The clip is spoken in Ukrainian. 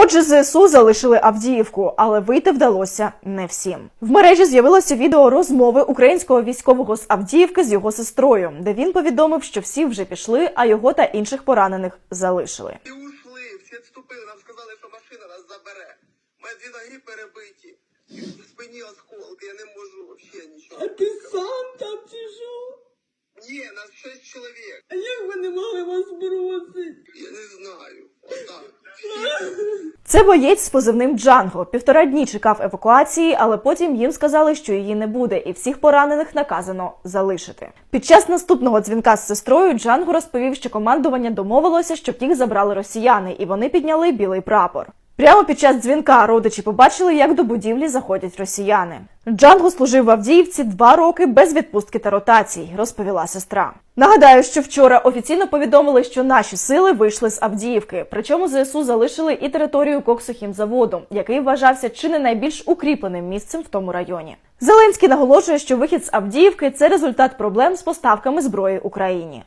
Отже, ЗСУ залишили Авдіївку, але вийти вдалося не всім. В мережі з'явилося відео розмови українського військового з Авдіївки з його сестрою, де він повідомив, що всі вже пішли, а його та інших поранених залишили. І ушли, всі відступили, нам сказали, що машина нас забере. Мене дві ноги перебиті. В спині осколки, я не можу взагалі нічого. А ти сам там чи що? Ні, нас шість чоловік. А як вони могли вас бросити? Я не знаю. Отак. Це боєць з позивним Джанго. Півтора дні чекав евакуації, але потім їм сказали, що її не буде, і всіх поранених наказано залишити. Під час наступного дзвінка з сестрою Джанго розповів, що командування домовилося, щоб їх забрали росіяни, і вони підняли білий прапор. Прямо під час дзвінка родичі побачили, як до будівлі заходять росіяни. Джанго служив в Авдіївці два роки без відпустки та ротацій, розповіла сестра. Нагадаю, що вчора офіційно повідомили, що наші сили вийшли з Авдіївки. Причому ЗСУ залишили і територію коксохімзаводу, який вважався чи не найбільш укріпленим місцем в тому районі. Зеленський наголошує, що вихід з Авдіївки це результат проблем з поставками зброї Україні.